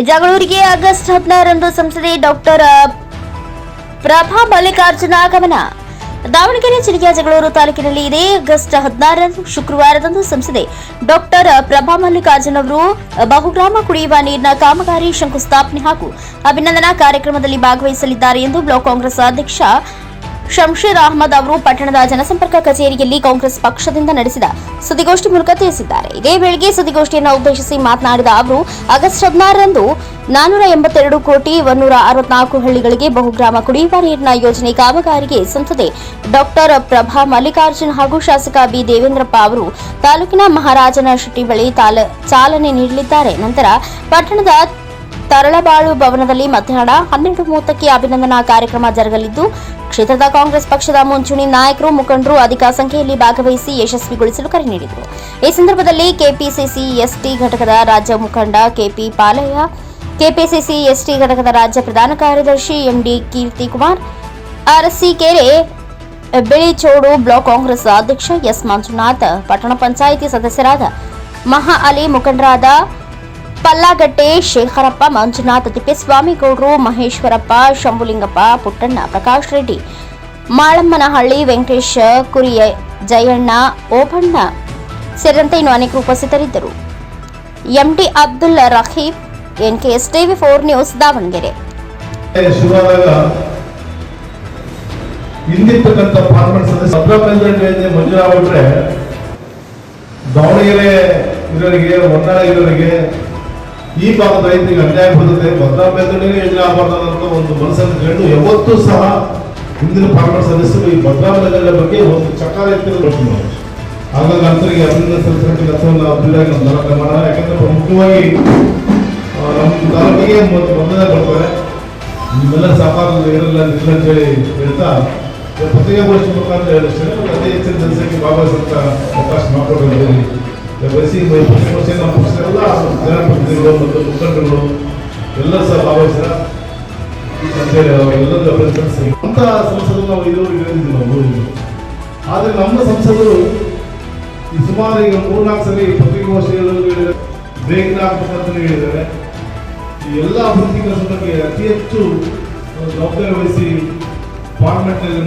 ಜಗಳೂರಿಗೆ August ಹದಿನಾರರಂದು ಸಂಸದೆ doctor Prabha Mallikarjuna ಆಗಮನ. ದಾವಣಗೆರೆ ಜಿಲ್ಲೆಯ ಜಗಳೂರು ತಾಲೂಕಿನಲ್ಲಿ ಇದೇ ಆಗಸ್ಟ್ ಹದಿನಾರರಂದು ಶುಕ್ರವಾರದಂದು ಸಂಸದೆ ಡಾಕ್ಟರ್ ಪ್ರಭಾ ಮಲ್ಲಿಕಾರ್ಜುನ್ ಅವರು ಬಹುಗ್ರಾಮ ಕುಡಿಯುವ ನೀರಿನ ಕಾಮಗಾರಿ ಶಂಕುಸ್ಥಾಪನೆ ಹಾಗೂ ಅಭಿನಂದನಾ ಕಾರ್ಯಕ್ರಮದಲ್ಲಿ ಭಾಗವಹಿಸಲಿದ್ದಾರೆ ಎಂದು ಬ್ಲಾಕ್ ಕಾಂಗ್ರೆಸ್ ಅಧ್ಯಕ್ಷ ಶಂಶೀರ್ ಅಹಮದ್ ಅವರು ಪಟ್ಟಣದ ಜನಸಂಪರ್ಕ ಕಚೇರಿಯಲ್ಲಿ ಕಾಂಗ್ರೆಸ್ ಪಕ್ಷದಿಂದ ನಡೆಸಿದ ಸುದ್ದಿಗೋಷ್ಠಿ ಮೂಲಕ ತಿಳಿಸಿದ್ದಾರೆ. ಇದೇ ವೇಳೆಗೆ ಸುದ್ದಿಗೋಷ್ಠಿಯನ್ನು ಉದ್ದೇಶಿಸಿ ಮಾತನಾಡಿದ ಅವರು, ಆಗಸ್ಟ್ ಹದಿನಾರರಂದು ನಾನೂರ ಎಂಬತ್ತೆರಡು ಕೋಟಿ ಒನ್ನೂರ ಅರವತ್ನಾಲ್ಕು ಹಳ್ಳಿಗಳಿಗೆ ಬಹುಗ್ರಾಮ ಕುಡಿಯುವ ನೀರಿನ ಯೋಜನೆ ಕಾಮಗಾರಿಗೆ ಸಂಸದೆ ಡಾಕ್ಟರ್ ಪ್ರಭಾ ಮಲ್ಲಿಕಾರ್ಜುನ್ ಹಾಗೂ ಶಾಸಕ ಬಿ. ದೇವೇಂದ್ರಪ್ಪ ಅವರು ತಾಲೂಕಿನ ಮಹಾರಾಜನ ಶೆಟ್ಟಿ ಬಳಿ ಚಾಲನೆ ನೀಡಲಿದ್ದಾರೆ. ನಂತರ ಪಟ್ಟಣದ ತರಳಬಾಳು ಭವನದಲ್ಲಿ ಮಧ್ಯಾಹ್ನ ಹನ್ನೆರಡು ಮೂವತ್ತಕ್ಕೆ ಅಭಿನಂದನಾ ಕಾರ್ಯಕ್ರಮ ಜರುಗಲಿದ್ದು ಕ್ಷೇತ್ರದ ಕಾಂಗ್ರೆಸ್ ಪಕ್ಷದ ಮುಂಚೂಣಿ ನಾಯಕರು, ಮುಖಂಡರು ಅಧಿಕ ಸಂಖ್ಯೆಯಲ್ಲಿ ಭಾಗವಹಿಸಿ ಯಶಸ್ವಿಗೊಳಿಸಲು ಕರೆ ನೀಡಿದರು. ಈ ಸಂದರ್ಭದಲ್ಲಿ ಕೆಪಿಸಿಸಿ ಎಸ್ಟಿ ಘಟಕದ ರಾಜ್ಯ ಮುಖಂಡ ಕೆಪಿ ಪಾಲಯ್ಯ, ಕೆಪಿಸಿಸಿ ಎಸ್ಟಿ ಘಟಕದ ರಾಜ್ಯ ಪ್ರಧಾನ ಕಾರ್ಯದರ್ಶಿ ಎಂಡಿ ಕೀರ್ತಿ ಕೀರ್ತಿಕುಮಾರ್ ಅರಸೀಕೆರೆ ಬಿಳಿಚೋಡು ಬ್ಲಾಕ್ ಕಾಂಗ್ರೆಸ್ ಅಧ್ಯಕ್ಷ ಎಸ್ ಮಂಜುನಾಥ್, ಪಟ್ಟಣ ಪಂಚಾಯಿತಿ ಸದಸ್ಯರಾದ ಮಹಾ ಅಲಿ ಮುಖಂಡರಾದ ಪಲ್ಲಾಗಟ್ಟೆ ಶೇಖರಪ್ಪ, ಮಂಜುನಾಥ ತಿಪ್ಪೇಸ್ವಾಮಿಗೌಡರು ಮಹೇಶ್ವರಪ್ಪ, ಶಂಭುಲಿಂಗಪ್ಪ, ಪುಟ್ಟಣ್ಣ, ಪ್ರಕಾಶ್ ರೆಡ್ಡಿ, ಮಾಳಮ್ಮನಹಳ್ಳಿ, ವೆಂಕಟೇಶ್, ಕುರಿಯ ಜಯಣ್ಣ, ಓಬಣ್ಣ ಸೇರಿದಂತೆ ಇನ್ನು ಅನೇಕರು ಉಪಸ್ಥಿತರಿದ್ದರು. MD Abdul Raheef NKS TV four news Davanagere. Davanagere ಇರೋರಿಗೆ ಒಂದಾಳ ಇರೋರಿಗೆ ಈ ಭಾಗದ ರೈತರಿಗೆ ಅನ್ಯಾಯ ಬರುತ್ತೆ ಭದ್ರಾ ಮೇಲ್ದಂಡೆ ಯೋಜನೆ ಆಗಬಾರ್ದು ಅನ್ನೋ ಒಂದು ಮನಸ್ಸನ್ನು ಕಂಡು ಯಾವತ್ತೂ ಸಹ ಹಿಂದಿನ ಪಾರ್ಲಿಮೆಂಟ್ ಸದಸ್ಯರು ಈ ಭದ್ರಾ ಮೇಲ್ದಂಡೆ ಬಗ್ಗೆ ಒಂದು ಚಕಾರ ಎತ್ತಿರೋದು ನಾವು ಹಾಗಾಗಿ ಅಂತರಿಗೆ ಅಭಿನಂದನೆ ಸಲ್ಲಿಸಲಿಕ್ಕೆ ಕೆಲಸವನ್ನು ಅಭಿವೃದ್ಧಿ ನಮ್ಮ ತಾಲೂಕು ಮಾಡೋಣ ಯಾಕಂದ್ರೆ ಪ್ರಮುಖವಾಗಿ ನಮ್ಮ ತಾಲೂಕಿಗೆ ಒಂದು ಮೊದಲನೇ ಬರ್ತಾರೆ. ನಿಮ್ಮೆಲ್ಲ ಸಹಕಾರ ಇರಲ್ಲ ನಿಲ್ಲ ಅಂತ ಹೇಳಿ ಹೇಳ್ತಾ ಪತ್ರಿಕಾಗೋಷ್ಠಿ ಮುಖಾಂತರ ಹೇಳಿಸ್ತೇನೆ ಅತಿ ಹೆಚ್ಚಿನ ಜನಸಂಖ್ಯೆ ಭಾಗವಹಿಸಂತ ಅವಕಾಶ ಮಾಡಿಕೊಟ್ಟಿದ್ದೀರಿ ಪತ್ರಿಕಾಗೋಷ್ಠಿ ನಮ್ಮ ಪಕ್ಷದೆಲ್ಲ ಜನಪ್ರತಿನಿಧಿಗಳು ಮತ್ತು ಮುಖಂಡರುಗಳು ಎಲ್ಲ ಸಹ ಭಾಗವಹಿಸಿದ ಎಲ್ಲ ಅಂತ ಸಂಸದರು ನಾವು ಇದುವರೆಗೆ ಹೇಳಿದ್ವಿ ನಾವು ಆದರೆ ನಮ್ಮ ಸಂಸದರು ಸುಮಾರು ಈಗ ಮೂರ್ನಾಲ್ಕು ಸಲ ಪತ್ರಿಕಾಗೋಷ್ಠಿಗಳು ಹೇಳಿದ್ದಾರೆ ಬ್ರೇಕ್ನ ಹಾಕ್ಬೇಕಂತ ಹೇಳಿದ್ದಾರೆ ಈ ಎಲ್ಲ ಅಭಿವೃದ್ಧಿ ಕೆಲಸದ ಬಗ್ಗೆ ಅತಿ ಹೆಚ್ಚು ಜವಾಬ್ದಾರಿ ವಹಿಸಿ ಪಾರ್ಲಿಮೆಂಟ್ನಲ್ಲಿ